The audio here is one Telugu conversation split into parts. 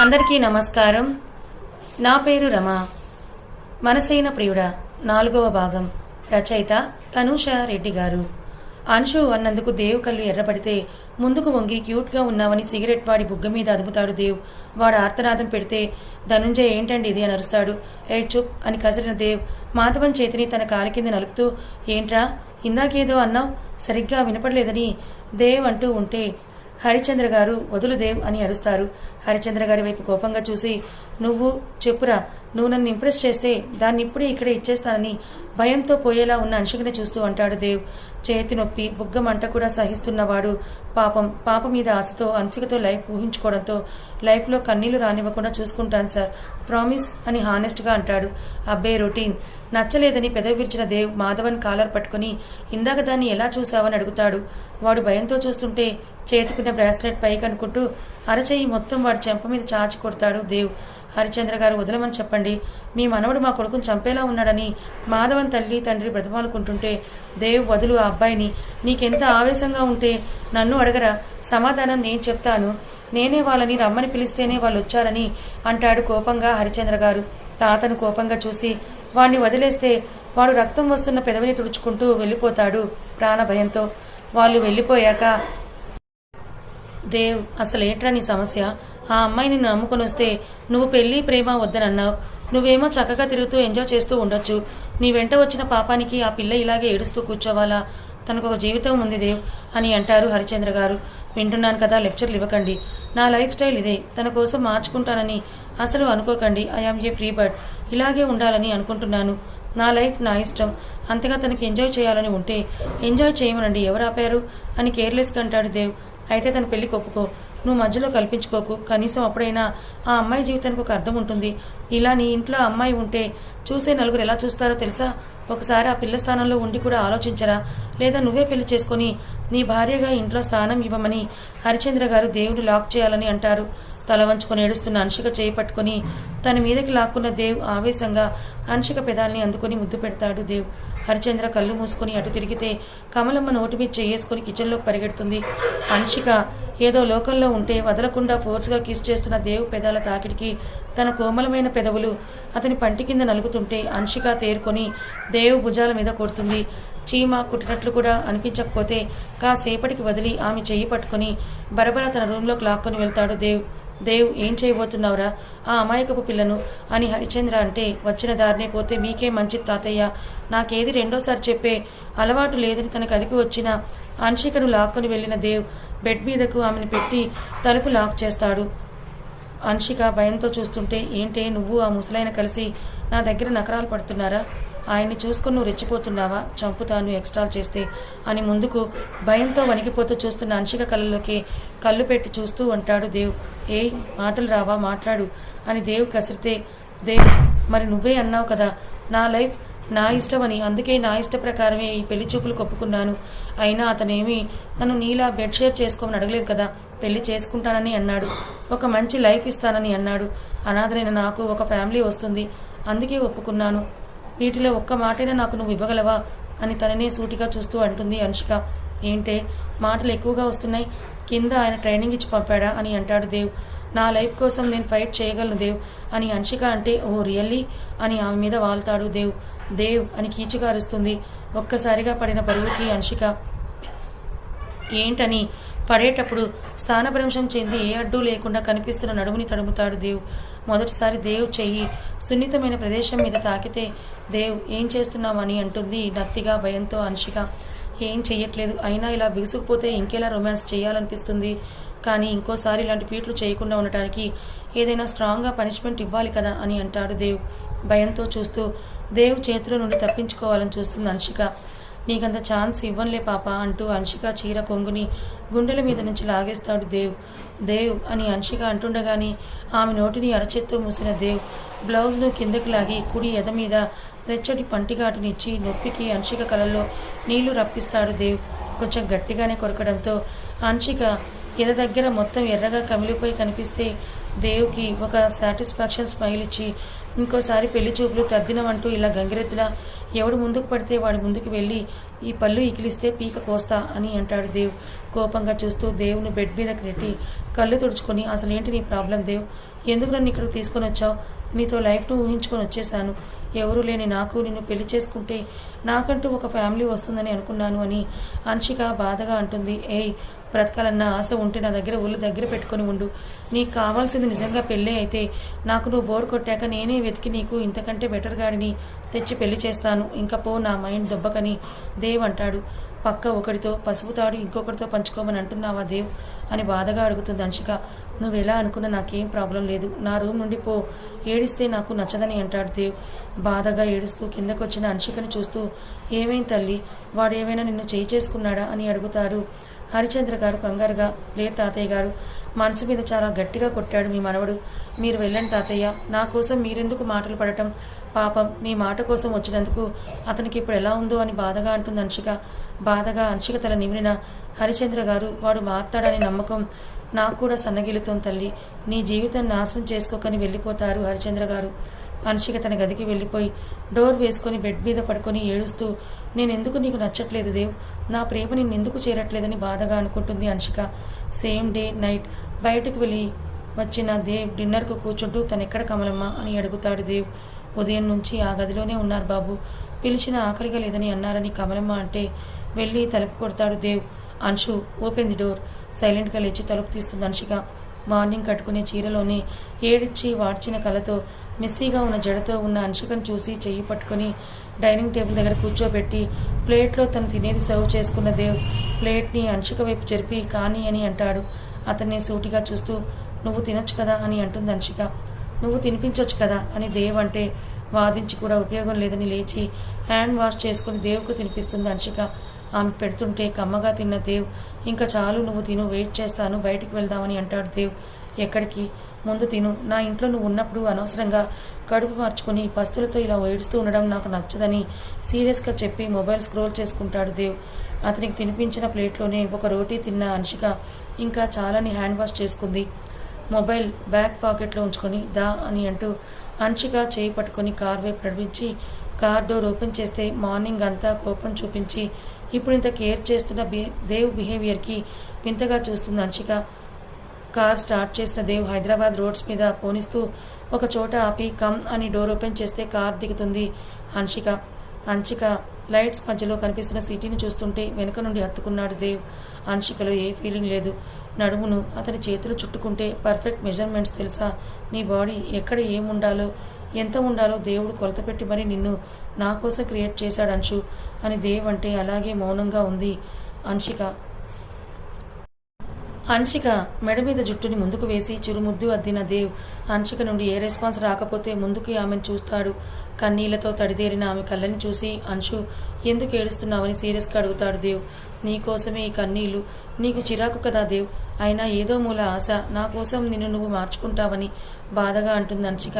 అందరికీ నమస్కారం. నా పేరు రమ. మనసైన ప్రియుడ నాలుగవ భాగం. రచయిత తనూష రెడ్డి గారు. అంశు అన్నందుకు దేవ్ కళ్ళు ఎర్రపడితే ముందుకు వంగి క్యూట్గా ఉన్నావని సిగరెట్ వాడి బుగ్గ మీద అదుపుతాడు దేవ్. వాడు ఆర్తనాదం పెడితే ధనుంజయ్ ఏంటండి ఇది? అని అరుస్తాడు. ఏ చుప్ అని కసిరిన దేవ్ మాధవన్ చేతిని తన కాలి కింద నలుపుతూ ఏంట్రా ఇందాకేదో అన్నావు సరిగ్గా వినపడలేదని దేవ్ అంటూ ఉంటే హరిచంద్ర గారు వదులు దేవ్ అని అరుస్తారు. హరిచంద్ర గారి వైపు కోపంగా చూసి నువ్వు చెప్పురా నువ్వు నన్ను ఇంప్రెస్ చేస్తే దాన్ని ఇప్పుడే ఇక్కడే ఇచ్చేస్తానని భయంతో పోయేలా ఉన్న అంశుకుని చూస్తూ అంటాడు దేవ్. చేతి నొప్పి బుగ్గ మంట కూడా సహిస్తున్నవాడు పాపం పాప మీద ఆశతో అంచుకతో లైఫ్ ఊహించుకోవడంతో లైఫ్లో కన్నీళ్ళు రానివ్వకుండా చూసుకుంటాను సార్. ప్రామిస్ అని హానెస్ట్గా అంటాడు. అబ్బే రొటీన్. నచ్చలేదని పెదవి విరిచిన దేవ్ మాధవన్ కాలర్ పట్టుకుని ఇందాక దాన్ని ఎలా చూశావని అడుగుతాడు. వాడు భయంతో చూస్తుంటే చేతుకున్న బ్రాస్లెట్ పైకి అనుకుంటూ అరచేయి మొత్తం వాడి చెంప మీద చాచి కొడతాడు దేవ్. హరిచంద్ర గారు వదలమని చెప్పండి. మీ మనవడు మా కొడుకుని చంపేలా ఉన్నాడని మాధవన్ తల్లి తండ్రి బ్రతమాలుకుంటుంటే దేవ్ వదులు ఆ అబ్బాయిని. నీకెంత ఆవేశంగా ఉంటే నన్ను అడగరా? సమాధానం నేను చెప్తాను. నేనే వాళ్ళని రమ్మని పిలిస్తేనే వాళ్ళు వచ్చారని అంటాడు కోపంగా హరిచంద్ర గారు. తాతను కోపంగా చూసి వాణ్ణి వదిలేస్తే వాడు రక్తం వస్తున్న పెదవిని తుడుచుకుంటూ వెళ్ళిపోతాడు ప్రాణ భయంతో వాళ్ళు వెళ్ళిపోయాక దేవ్ అసలేట్రా నీ సమస్య? ఆ అమ్మాయిని నమ్ముకొని వస్తే నువ్వు పెళ్ళి ప్రేమ వద్దనన్నావు. నువ్వేమో చక్కగా తిరుగుతూ ఎంజాయ్ చేస్తూ ఉండొచ్చు. నీ వెంట వచ్చిన పాపానికి ఆ పిల్ల ఇలాగే ఏడుస్తూ కూర్చోవాలా? తనకు ఒక జీవితం ఉంది దేవ్ అని అంటారు హరిచంద్ర గారు. వింటున్నాను కదా లెక్చర్లు ఇవ్వకండి. నా లైఫ్ స్టైల్ ఇదే. తన కోసం మార్చుకుంటానని అసలు అనుకోకండి. I am a free bird. ఇలాగే ఉండాలని అనుకుంటున్నాను. నా లైఫ్ నా ఇష్టం. అంతగా తనకి ఎంజాయ్ చేయాలని ఉంటే ఎంజాయ్ చేయమనండి ఎవరు ఆపారు? అని కేర్లెస్గా అంటాడు దేవ్. అయితే తన పెళ్ళికి ఒప్పుకో నువ్వు మధ్యలో కల్పించుకోకు. కనీసం అప్పుడైనా ఆ అమ్మాయి జీవితానికి ఒక అర్థం ఉంటుంది. ఇలా నీ ఇంట్లో అమ్మాయి ఉంటే చూసే నలుగురు ఎలా చూస్తారో తెలుసా? ఒకసారి ఆ పిల్ల స్థానంలో ఉండి కూడా ఆలోచించరా? లేదా నువ్వే పెళ్ళి చేసుకొని నీ భార్యగా ఇంట్లో స్థానం ఇవ్వమని హరిచంద్ర గారు దేవుడు లాక్ చేయాలని అంటారు. తల వంచుకొని ఏడుస్తున్న అంశిక చేయి తన మీదకి లాక్కున్న దేవ్ ఆవేశంగా అంశిక పెదాల్ని అందుకొని ముద్దు పెడతాడు దేవ్. హరిచంద్ర కళ్ళు మూసుకొని అటు తిరిగితే కమలమ్మ నోటి మీద చేసుకుని కిచెన్లోకి పరిగెడుతుంది. అంశిక ఏదో లోకంలో ఉంటే వదలకుండా ఫోర్స్గా కిస్ చేస్తున్న దేవు పెదాల తాకిడికి తన కోమలమైన పెదవులు అతని పంటి కింద నలుగుతుంటే అంశిక తేరుకొని దేవు భుజాల మీద కొడుతుంది. చీమ కుట్టినట్లు కూడా అనిపించకపోతే కాసేపటికి వదిలి ఆమె చెయ్యి పట్టుకొని బరబర తన రూంలోకి లాక్కొని వెళ్తాడు దేవ్. దేవ్ ఏం చేయబోతున్నావురా? ఆ అమాయకపు పిల్లను అని హరిచంద్ర అంటే వచ్చిన దారినే పోతే మీకే మంచి తాతయ్య. నాకేది రెండోసారి చెప్పే అలవాటు లేదని తనకు అదికి వచ్చిన అంశికను లాక్కొని వెళ్ళిన దేవ్ బెడ్ మీదకు ఆమెను పెట్టి తలుపు లాక్ చేస్తాడు. అంశిక భయంతో చూస్తుంటే ఏంటే నువ్వు ఆ ముసలైన కలిసి నా దగ్గర నకరాలు పడుతున్నారా? ఆయన్ని చూసుకుని నువ్వు రెచ్చిపోతున్నావా? చంపుతాను ఎక్స్ట్రాల్ చేస్తే అని ముందుకు భయంతో వణికిపోతూ చూస్తున్న అంశిక కళ్ళలోకి కళ్ళు పెట్టి చూస్తూ ఉంటాడు దేవ్. ఏ మాటలు రావా మాట్లాడు అని దేవ్ కసిరితే దేవ్ మరి నువ్వే అన్నావు కదా నా లైఫ్ నా ఇష్టమని అందుకే నా ఇష్ట ప్రకారమే ఈ పెళ్ళి చూపులు కొప్పుకున్నాను. అయినా అతనేమి నన్ను నీలా బెడ్ షేర్ చేసుకోమని అడగలేదు కదా పెళ్ళి చేసుకుంటానని అన్నాడు. ఒక మంచి లైఫ్ ఇస్తానని అన్నాడు. అనాథరైన నాకు ఒక ఫ్యామిలీ వస్తుంది అందుకే ఒప్పుకున్నాను. వీటిలో ఒక్క మాటైనా నాకు నువ్వు ఇవ్వగలవా అని తననే సూటిగా చూస్తూ అంటుంది అంశిక ఏంటే మాటలు ఎక్కువగా వస్తున్నాయి కింద ఆయన ట్రైనింగ్ ఇచ్చి పంపాడా అని అంటాడు దేవ్. నా లైఫ్ కోసం నేను ఫైట్ చేయగలను దేవ్ అని అంశిక అంటే ఓ రియల్లీ? అని ఆమె మీద వాళ్తాడు దేవ్. దేవ్ అని కీచుగా అరుస్తుంది ఒక్కసారిగా పడిన పరుగుకి అంశిక ఏంటని? పడేటప్పుడు స్థానభ్రంశం చెంది ఏ అడ్డు లేకుండా కనిపిస్తున్న నడుముని తడుముతాడు దేవ్. మొదటిసారి దేవ్ చెయ్యి సున్నితమైన ప్రదేశం మీద తాకితే దేవ్ ఏం చేస్తున్నామని అంటుంది నత్తిగా భయంతో అంశిక ఏం చెయ్యట్లేదు. అయినా ఇలా బిగుసుకుపోతే ఇంకెలా రొమాన్స్ చేయాలనిపిస్తుంది? కానీ ఇంకోసారి ఇలాంటి పీట్లు చేయకుండా ఉండటానికి ఏదైనా స్ట్రాంగ్గా పనిష్మెంట్ ఇవ్వాలి కదా అని అంటాడు దేవ్. భయంతో చూస్తూ దేవ్ చేతిలో నుండి తప్పించుకోవాలని చూస్తుంది అంశిక నీకంత ఛాన్స్ ఇవ్వనులే పాప అంటూ అంశిక చీర కొంగుని గుండెల మీద నుంచి లాగేస్తాడు దేవ్. దేవ్ అని అంశిక అంటుండగాని ఆమె నోటిని అరచేత్తో మూసిన దేవ్ బ్లౌజ్ను కిందకి లాగి కుడి ఎద మీద రెచ్చటి పంటిఘాటునిచ్చి నొప్పికి అంశిక కలలో నీళ్ళు రప్పిస్తాడు దేవ్. కొంచెం గట్టిగానే కొరకడంతో అంశిక ఎద దగ్గర మొత్తం ఎర్రగా కమిలిపోయి కనిపిస్తే దేవుకి ఒక సాటిస్ఫాక్షన్ స్మైల్ ఇచ్చి ఇంకోసారి పెళ్ళి చూపులు తద్దినమంటూ ఇలా గంగిరెద్దులా ఎవడు ముందుకు పడితే వాడి ముందుకు వెళ్ళి ఈ పళ్ళు ఇకిలిస్తే పీక కోస్తా అని అంటాడు దేవ్. కోపంగా చూస్తూ దేవుని బెడ్ మీదకి నెట్టి కళ్ళు తుడుచుకొని అసలు ఏంటి నీ ప్రాబ్లం దేవ్? ఎందుకు నన్ను ఇక్కడికి తీసుకొని వచ్చావు నీతో లైఫ్ను ఊహించుకొని వచ్చేసాను ఎవరూ లేని నాకు నిన్ను పెళ్ళి చేసుకుంటే నాకంటూ ఒక ఫ్యామిలీ వస్తుందని అనుకున్నాను అని అంశిక బాధగా అంటుంది. ఏయ్ బ్రతకాలన్న ఆశ ఉంటే నా దగ్గర ఒళ్ళు దగ్గర పెట్టుకొని ఉండు. నీకు కావాల్సింది నిజంగా పెళ్ళే అయితే నాకు నువ్వు బోర్ కొట్టాక నేనే వెతికి నీకు ఇంతకంటే బెటర్ గాడిని తెచ్చి పెళ్ళి చేస్తాను. ఇంకా పో నా మైండ్ దొబ్బకని దేవ్ అంటాడు. పక్క ఒకటితో పసుపు తాడు ఇంకొకరితో పంచుకోమని అంటున్నావా దేవ్? అని బాధగా అడుగుతుంది అంశిక నువ్వు ఎలా అనుకున్నా నాకేం ప్రాబ్లం లేదు. నా రూమ్ నుండి పో. ఏడిస్తే నాకు నచ్చదని అంటాడు దేవ్. బాధగా ఏడుస్తూ కిందకు వచ్చిన అంశికని చూస్తూ ఏమేం తల్లి? వాడేమైనా నిన్ను చేయి చేసుకున్నాడా? అని అడుగుతారు హరిచంద్ర గారు కంగారుగా లే తాతయ్య గారు మనసు మీద చాలా గట్టిగా కొట్టాడు మీ మనవడు. మీరు వెళ్ళండి తాతయ్య. నా కోసం మీరెందుకు మాటలు పడటం? పాపం మీ మాట కోసం వచ్చినందుకు అతనికి ఇప్పుడు ఎలా ఉందో అని బాధగా అంటుంది అంశిక బాధగా అంశిక తల నిమిరిన హరిచంద్ర గారు వాడు మారుతాడనే నమ్మకం నాకు కూడా సన్నగిలుతోంది తల్లి. నీ జీవితం నాశనం చేసుకోకని వెళ్ళిపోతారు హరిచంద్ర గారు. అంశిక తన గదికి వెళ్ళిపోయి డోర్ వేసుకొని బెడ్ మీద పడుకొని ఏడుస్తూ నేనెందుకు నీకు నచ్చట్లేదు దేవ్? నా ప్రేమ నిన్నెందుకు చేరట్లేదని బాధగా అనుకుంటుంది అన్షిక. సేమ్ డే నైట్ బయటకు వెళ్ళి వచ్చిన దేవ్ డిన్నర్కు కూర్చుంటూ తనెక్కడ కమలమ్మ? అని అడుగుతాడు దేవ్. ఉదయం నుంచి ఆ గదిలోనే ఉన్నారు బాబు. పిలిచిన ఆకలిగా లేదని అన్నారని కమలమ్మ అంటే వెళ్ళి తలుపు కొడతాడు Dev. Anshu open the door. సైలెంట్గా లేచి తలుపు తీస్తుంది అంశిక మార్నింగ్ కట్టుకునే చీరలోని ఏడిచ్చి వాడ్చిన కలతో మెస్సీగా ఉన్న జడతో ఉన్న అంశికను చూసి చెయ్యి పట్టుకొని డైనింగ్ టేబుల్ దగ్గర కూర్చోబెట్టి ప్లేట్లో తను తినేది సర్వ్ చేసుకున్న దేవ్ ప్లేట్ని అంశిక వైపు జరిపి కానీ అని అంటాడు. అతన్ని సూటిగా చూస్తూ నువ్వు తినొచ్చు కదా అని అంటుంది అంశిక నువ్వు తినిపించవచ్చు కదా అని దేవ్ అంటే వాదించి కూడా ఉపయోగం లేదని లేచి హ్యాండ్ వాష్ చేసుకుని దేవుకు తినిపిస్తుంది అంశిక ఆమె పెడుతుంటే కమ్మగా తిన్న దేవ్ ఇంకా చాలు నువ్వు తిను వెయిట్ చేస్తాను బయటికి వెళ్దామని అంటాడు దేవ్. ఎక్కడికి? ముందు తిను. నా ఇంట్లో నువ్వు ఉన్నప్పుడు అనవసరంగా కడుపు మార్చుకుని పస్తులతో ఇలా ఏడుస్తూ ఉండడం నాకు నచ్చదని సీరియస్గా చెప్పి మొబైల్ స్క్రోల్ చేసుకుంటాడు దేవ్. అతనికి తినిపించిన ప్లేట్లోనే ఒక రోటీ తిన్న అంశిక ఇంకా చాలాని హ్యాండ్ వాష్ చేసుకుంది. మొబైల్ బ్యాక్ పాకెట్లో ఉంచుకొని దా అని అంటూ అంశిక చేయి పట్టుకొని కార్ వైపు నడిపించి కార్ డోర్ ఓపెన్ చేస్తే మార్నింగ్ అంతా కోపం చూపించి ఇప్పుడు ఇంత కేర్ చేస్తున్న బి దేవ్ బిహేవియర్కి వింతగా చూస్తుంది అంశిక. కార్ స్టార్ట్ చేసిన దేవ్ హైదరాబాద్ రోడ్స్ మీద పోనిస్తూ ఒక చోట ఆపి కమ్ అని డోర్ ఓపెన్ చేస్తే కార్ దిగుతుంది హన్షిక హన్షిక లైట్స్ మధ్యలో కనిపిస్తున్న సిటీని చూస్తుంటే వెనుక నుండి హత్తుకున్నాడు దేవ్. హన్షికలో ఏ ఫీలింగ్ లేదు. నడుమును అతని చేతులు చుట్టుకుంటే పర్ఫెక్ట్ మెజర్మెంట్స్ తెలుసా? నీ బాడీ ఎక్కడ ఏముండాలో ఎంత ఉండాలో దేవుడు కొలత పెట్టి మరి నిన్ను నా కోసం క్రియేట్ చేశాడు అంశు అని దేవ్ అంటే అలాగే మౌనంగా ఉంది. అంశిక. అంశిక మెడ మీద జుట్టుని ముందుకు వేసి చురుముద్దు అద్దిన దేవ్ అంశిక నుండి ఏ రెస్పాన్స్ రాకపోతే ముందుకు ఆమెను చూస్తాడు. కన్నీళ్ళతో తడిదేరిన ఆమె కళ్ళని చూసి అంశు ఎందుకు ఏడుస్తున్నావని సీరియస్గా అడుగుతాడు దేవ్. నీకోసమే ఈ కన్నీళ్ళు నీకు చిరాకు కదా దేవ్. అయినా ఏదో మూల ఆశ. నా కోసం నిన్ను నువ్వు మార్చుకుంటావని బాధగా అంటుంది అంచిక.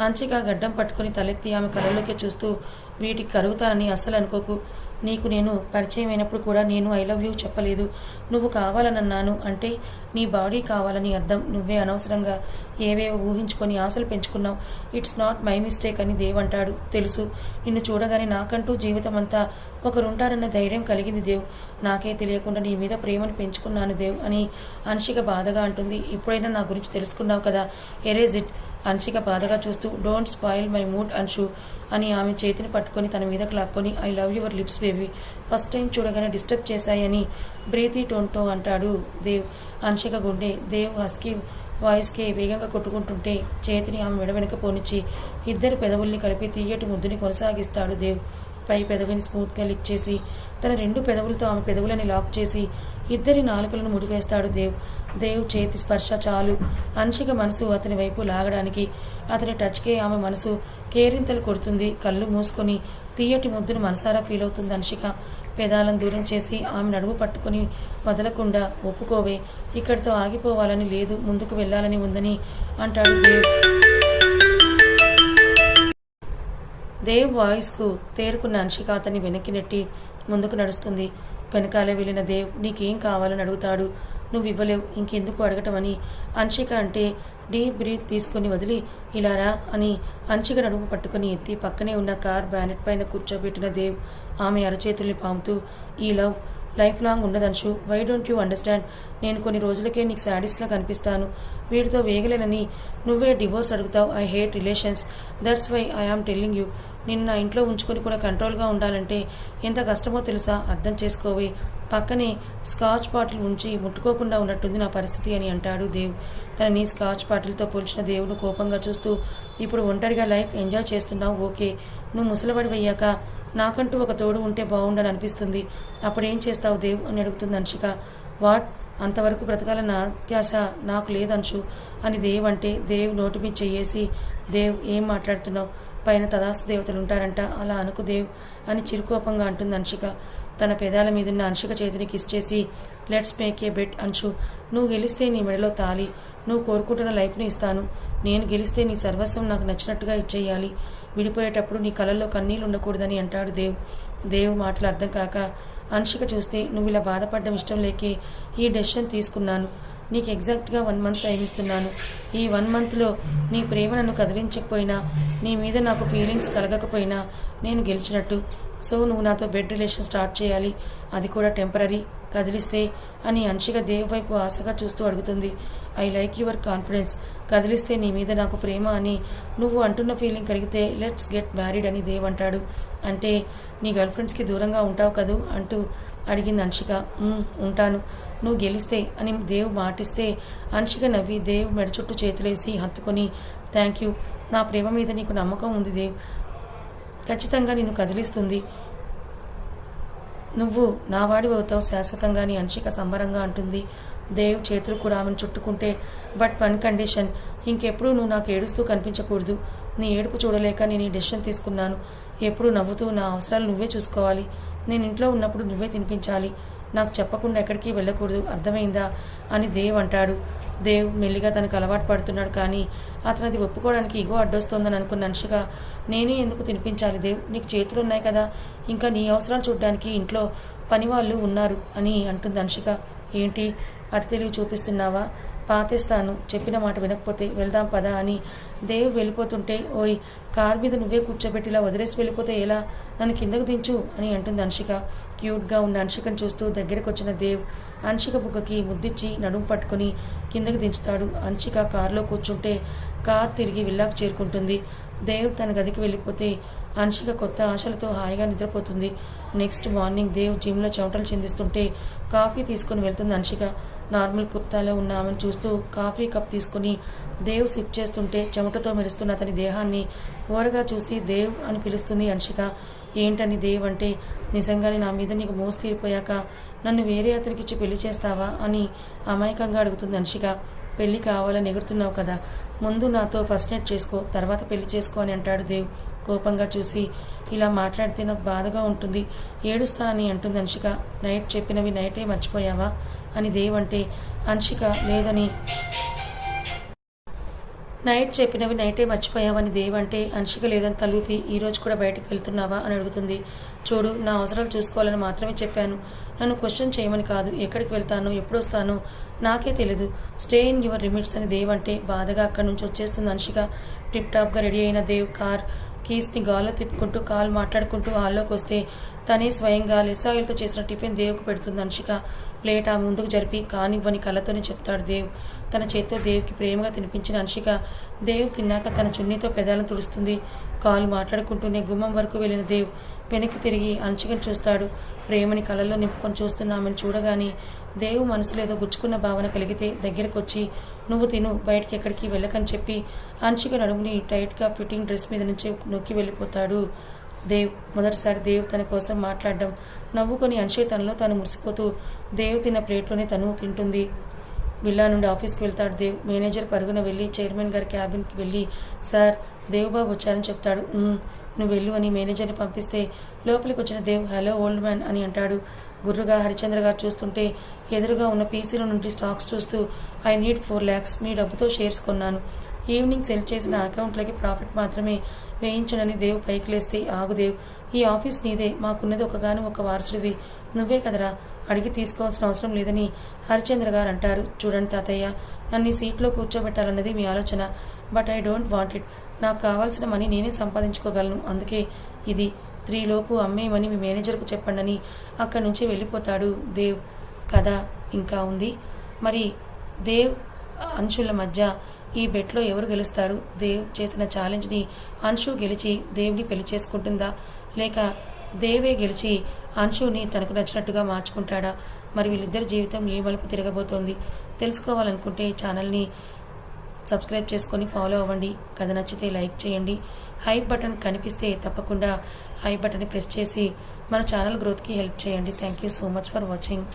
అంచిక గడ్డం పట్టుకుని తలెత్తి ఆమె కళ్ళలోకి చూస్తూ వీటికి కరుగుతానని అస్సలు అనుకోకు. నీకు నేను పరిచయం అయినప్పుడు కూడా నేను ఐ లవ్ యూ చెప్పలేదు. నువ్వు కావాలనన్నాను అంటే నీ బాడీ కావాలని అర్థం నువ్వే అనవసరంగా ఏవేవో ఊహించుకొని ఆశలు పెంచుకున్నావు. ఇట్స్ నాట్ మై మిస్టేక్ అని దేవంటాడు తెలుసు. నిన్ను చూడగానే నాకంటూ జీవితం అంతా ఒకరుంటారన్న ధైర్యం కలిగింది దేవ్. నాకే తెలియకుండా నీ మీద ప్రేమను పెంచుకున్నాను దేవ్ అని అన్షిక బాధగా అంటుంది. ఇప్పుడైనా నా గురించి తెలుసుకున్నావు కదా. ఎరేజ్ ఇట్ అన్షిక బాధగా చూస్తూ don't spoil my mood Anshu అని ఆమె చేతిని పట్టుకొని తన మీదకు లాక్కొని I love your lips baby. First time చూడగానే డిస్టర్బ్ చేశాయని బ్రీతి టోంటో అంటాడు దేవ్. అన్షిక గుండె దేవ్ హస్కి వాయిస్కి వేగంగా కొట్టుకుంటుంటే చేతిని ఆమె మెడ వెనుక పోనిచ్చి ఇద్దరి పెదవుల్ని కలిపి తీయటి ముద్దుని కొనసాగిస్తాడు దేవ్. పై పెదవిని స్మూత్గా లిక్ చేసి తన రెండు పెదవులతో ఆమె పెదవులని లాక్ చేసి ఇద్దరి నాలుకలను ముడివేస్తాడు దేవ్. దేవ్ చేతి స్పర్శ చాలు. అంశిక మనసు అతని వైపు లాగడానికి అతని టచ్కే ఆమె మనసు కేరింతలు కొడుతుంది. కళ్ళు మూసుకొని తీయటి ముద్దును మనసారా ఫీల్ అవుతుంది అంశిక పెదాలను దూరం చేసి ఆమె నడుము పట్టుకొని వదలకుండా ఒప్పుకోవే ఇక్కడితో ఆగిపోవాలని లేదు ముందుకు వెళ్ళాలని ఉందని అంటాడు దేవ్. దేవ్ వాయిస్కు తేరుకున్న అంశిక అతన్ని వెనక్కి నెట్టి ముందుకు నడుస్తుంది. వెనకాలే వెళ్ళిన దేవ్ నీకేం కావాలని అడుగుతాడు? నువ్వు ఇవ్వలేవు ఇంకెందుకు అడగటమని? అంశిక అంటే డీప్ బ్రీత్ తీసుకొని వదిలి ఇలా రా అని అంచిక నడుము పట్టుకొని ఎత్తి పక్కనే ఉన్న కార్ బ్యానెట్ పైన కూర్చోబెట్టిన దేవ్ ఆమె అరచేతుల్ని పాముతూ ఈ లవ్ లైఫ్ లాంగ్ ఉండదంశు వై డోంట్ యూ అండర్స్టాండ్? నేను కొన్ని రోజులకే నీకు శాడిస్ట్లా కనిపిస్తాను. వీడితో వేగలేనని నువ్వే డివోర్స్ అడుగుతావు. I hate relations. That's why I am telling you. నిన్ను నా ఇంట్లో ఉంచుకొని కూడా కంట్రోల్గా ఉండాలంటే ఎంత కష్టమో తెలుసా? అర్థం చేసుకోవి. పక్కనే స్కాచ్ బాటిల్ ఉంచి ముట్టుకోకుండా ఉన్నట్టుంది నా పరిస్థితి అని అంటాడు దేవ్. తనని స్కాచ్ బాటిల్తో పోల్చిన దేవును కోపంగా చూస్తూ ఇప్పుడు ఒంటరిగా లైఫ్ ఎంజాయ్ చేస్తున్నావు ఓకే. నువ్వు ముసలబడివయ్యాక నాకంటూ ఒక తోడు ఉంటే బాగుండని అనిపిస్తుంది. అప్పుడేం చేస్తావు దేవ్? అని అడుగుతుంది అంశిక వాట్? అంతవరకు బ్రతకాలన్న అత్యాశ నాకు లేదంశు అని దేవ్ అంటే దేవ్ నోటి మీద చెయ్యేసి దేవ్ ఏం మాట్లాడుతున్నావు? పైన తదాస్తు దేవతలు ఉంటారంట అలా అనుకు దేవ్ అని చిరుకోపంగా అంటుంది అంశిక తన పెదాల మీదున్న అంశిక చేతిని కిస్ చేసి let's make a bet Anshu నువ్వు గెలిస్తే నీ మెడలో తాలి నువ్వు కోరుకుంటున్న లైఫ్ని ఇస్తాను. నేను గెలిస్తే నీ సర్వస్వం నాకు నచ్చినట్టుగా ఇచ్చేయాలి. విడిపోయేటప్పుడు నీ కళ్ళల్లో కన్నీళ్ళు ఉండకూడదని అంటాడు దేవ్. దేవ్ మాటలు అర్థం కాక అంశిక చూస్తే నువ్వు ఇలా బాధపడడం ఇష్టం లేకే ఈ డెసిషన్ తీసుకున్నాను. నీకు ఎగ్జాక్ట్గా వన్ మంత్ టైం ఇస్తున్నాను. ఈ వన్ మంత్లో నీ ప్రేమ నన్ను కదిలించకపోయినా నీ మీద నాకు ఫీలింగ్స్ కలగకపోయినా నేను గెలిచినట్టు. సో నువ్వు నాతో బెడ్ రిలేషన్ స్టార్ట్ చేయాలి. అది కూడా టెంపరీ కదిలిస్తే అని అంశిక దేవ్ వైపు ఆశగా చూస్తూ అడుగుతుంది. ఐ లైక్ యువర్ కాన్ఫిడెన్స్ కదిలిస్తే నీ మీద నాకు ప్రేమ అని నువ్వు అంటున్న ఫీలింగ్ కలిగితే లెట్స్ గెట్ మ్యారీడ్ అని దేవ్ అంటాడు. అంటే నీ గర్ల్ ఫ్రెండ్స్కి దూరంగా ఉంటావు కదూ? అంటూ అడిగింది అంశిక. ఉంటాను. నువ్వు గెలిస్తే అని దేవ్ మాటిస్తే అన్షిక నవ్వి దేవ్ మెడ చుట్టూ చేతులేసి హత్తుకొని థ్యాంక్ యూ నా ప్రేమ మీద నీకు నమ్మకం ఉంది దేవ్. ఖచ్చితంగా నిన్ను కదిలిస్తుంది. నువ్వు నా వాడి అవుతావు శాశ్వతంగా నీ అన్షిక సంబరంగా అంటుంది. దేవ్ చేతులు కూడా ఆమెను చుట్టుకుంటే బట్ వన్ కండిషన్ ఇంకెప్పుడు నువ్వు నాకు ఏడుస్తూ కనిపించకూడదు. నీ ఏడుపు చూడలేక నేను ఈ డెసిషన్ తీసుకున్నాను. ఎప్పుడు నవ్వుతూ నా అవసరాలు నువ్వే చూసుకోవాలి. నేను ఇంట్లో ఉన్నప్పుడు నువ్వే తినిపించాలి. నాకు చెప్పకుండా ఎక్కడికి వెళ్ళకూడదు అర్థమైందా? అని దేవ్ అంటాడు. దేవ్ మెల్లిగా తనకు అలవాటు పడుతున్నాడు కానీ అతను అది ఒప్పుకోవడానికి ఇగో అడ్డొస్తోందని అనుకున్న అంశిక నేనే ఎందుకు తినిపించాలి దేవ్? నీకు చేతులు ఉన్నాయి కదా. ఇంకా నీ అవసరాలు చూడడానికి ఇంట్లో పని వాళ్ళు ఉన్నారు అని అంటుంది అంశిక ఏంటి? అతి తెలివి చూపిస్తున్నావా? పాతేస్తాను. చెప్పిన మాట వినకపోతే వెళ్దాం పదా అని దేవ్ వెళ్ళిపోతుంటే ఓయ్ కార్ మీద నువ్వే కూర్చోబెట్టిలా వదిలేసి వెళ్ళిపోతే ఎలా? నన్ను కిందకు దించు అని అంటుంది అంశిక క్యూట్గా ఉన్న అంశికను చూస్తూ దగ్గరకు వచ్చిన దేవ్ అంశిక బుగ్గకి ముద్దిచ్చి నడుము పట్టుకొని కిందకి దించుతాడు. అంశిక కారులో కూర్చుంటే కార్ తిరిగి విల్లాకు చేరుకుంటుంది. దేవ్ తన గదికి వెళ్ళిపోతే అంశిక కొత్త ఆశలతో హాయిగా నిద్రపోతుంది. నెక్స్ట్ మార్నింగ్ దేవ్ జిమ్లో చెమటలు చెందిస్తుంటే కాఫీ తీసుకుని వెళ్తుంది అంశిక నార్మల్ కుర్తాలో ఉన్న ఆమెను చూస్తూ కాఫీ కప్ తీసుకుని దేవ్ సిప్ చేస్తుంటే చెమటతో మెరుస్తున్న అతని దేహాన్ని ఓరగా చూసి దేవ్ అని పిలుస్తుంది అంశిక ఏంటని దేవ్ అంటే నిజంగానే నా మీద నీకు మోసు తీరిపోయాక నన్ను వేరే అతనికిచ్చి పెళ్ళి చేస్తావా? అని అమాయకంగా అడుగుతుంది అంశిక పెళ్ళి కావాలని ఎగురుతున్నావు కదా ముందు నాతో ఫస్ట్ నైట్ చేసుకో తర్వాత పెళ్ళి చేసుకో అని అంటాడు దేవ్. కోపంగా చూసి ఇలా మాట్లాడితే నాకు బాధగా ఉంటుంది ఏడుస్తానని అంటుంది అంశిక నైట్ చెప్పినవి నైటే మర్చిపోయావా? అని దేవ్ అంటే అంశిక లేదని నైట్ చెప్పినవి నైటే మర్చిపోయావని దేవంటే అంటే అంశిక లేదని తలుపి ఈరోజు కూడా బయటకు వెళ్తున్నావా? అని అడుగుతుంది. చూడు నా అవసరాలు చూసుకోవాలని మాత్రమే చెప్పాను. నన్ను క్వశ్చన్ చేయమని కాదు. ఎక్కడికి వెళ్తాను ఎప్పుడు వస్తాను నాకే తెలీదు. స్టే ఇన్ యువర్ లిమిట్స్ అని దేవ్ అంటే బాధగా అక్కడి నుంచి వచ్చేస్తుంది అంశిక టిప్ టాప్గా రెడీ అయిన దేవ్ కార్ కీస్ని గాల్లో తిప్పుకుంటూ కాల్ మాట్లాడుకుంటూ హాల్లోకి వస్తే తనే స్వయంగా లెస్సాయిల్తో చేసిన టిఫిన్ దేవుకు పెడుతుంది అంశిక ప్లేట్ ఆ ముందుకు జరిపి కానివ్వని కళ్ళతోనే చెప్తాడు దేవ్. తన చేత్తో దేవ్కి ప్రేమగా తినిపించిన అంశిక దేవ్ తిన్నాక తన చున్నీతో పెదాలను తుడుస్తుంది. కాలు మాట్లాడుకుంటూనే గుమ్మం వరకు వెళ్ళిన దేవ్ వెనక్కి తిరిగి అంశికను చూస్తాడు. ప్రేమని కళ్ళల్లో నింపుకొని చూస్తున్న ఆమెను చూడగానే దేవు మనసులో ఏదో గుచ్చుకున్న భావన కలిగితే దగ్గరకు వచ్చి నువ్వు తిను బయటికి ఎక్కడికి వెళ్ళకని చెప్పి అంశిక నడుముని టైట్గా ఫిట్టింగ్ డ్రెస్ మీద నుంచి నొక్కి వెళ్ళిపోతాడు. దేవ్ మొదటిసారి దేవ్ తన కోసం మాట్లాడడం నవ్వుకొని అంశే తనలో తాను మురిసిపోతూ దేవ్ తిన్న ప్లేట్లోనే తను తింటుంది. విల్లా నుండి ఆఫీస్కి వెళ్తాడు దేవ్. మేనేజర్ పరుగున వెళ్ళి చైర్మన్ గారి క్యాబిన్కి వెళ్ళి సార్ దేవ్బాబు వచ్చారని చెప్తాడు. నువ్వు వెళ్ళు అని మేనేజర్ని పంపిస్తే లోపలికి వచ్చిన దేవ్ హలో ఓల్డ్ మ్యాన్ అని అంటాడు. గుర్రుగా హరిచంద్ర గారు చూస్తుంటే ఎదురుగా ఉన్న పీసీల నుండి స్టాక్స్ చూస్తూ ఐ నీడ్ ఫోర్ ల్యాక్స్ మీ డబ్బుతో షేర్స్ కొన్నాను. ఈవినింగ్ సెల్ చేసిన అకౌంట్లకి ప్రాఫిట్ మాత్రమే వేయించనని దేవ్ పైకి లేస్తే ఆగు దేవ్ ఈ ఆఫీస్ నీదే మాకున్నది ఒకగాను ఒక వారసుడివి. నువ్వే కదరా అడిగి తీసుకోవాల్సిన అవసరం లేదని హరిచంద్ర గారు అంటారు. చూడండి తాతయ్య నన్ను ఈ సీట్లో కూర్చోబెట్టాలన్నది మీ ఆలోచన but I don't want it. నాకు కావాల్సిన మనీ నేనే సంపాదించుకోగలను. అందుకే ఇది త్రీలోపు అమ్మేయమని మీ మేనేజర్కు చెప్పండని అక్కడి నుంచి వెళ్ళిపోతాడు దేవ్. కథ ఇంకా ఉంది? మరి దేవ్ అంశుల మధ్య ఈ బెట్లో ఎవరు గెలుస్తారు? దేవ్ చేసిన ఛాలెంజ్ని అంశు గెలిచి దేవ్ని పెళ్ళి చేసుకుంటుందా? లేక దేవే గెలిచి అంశుని తనకు నచ్చినట్టుగా మార్చుకుంటాడా? మరి వీళ్ళిద్దరి జీవితం ఏ మలుపు తిరగబోతోంది? తెలుసుకోవాలనుకుంటే ఈ ఛానల్ని సబ్స్క్రైబ్ చేసుకొని ఫాలో అవ్వండి. కథ నచ్చితే లైక్ చేయండి. హై బటన్ కనిపిస్తే తప్పకుండా హై బటన్ని ప్రెస్ చేసి మన ఛానల్ గ్రోత్కి హెల్ప్ చేయండి. Thank you so much for watching.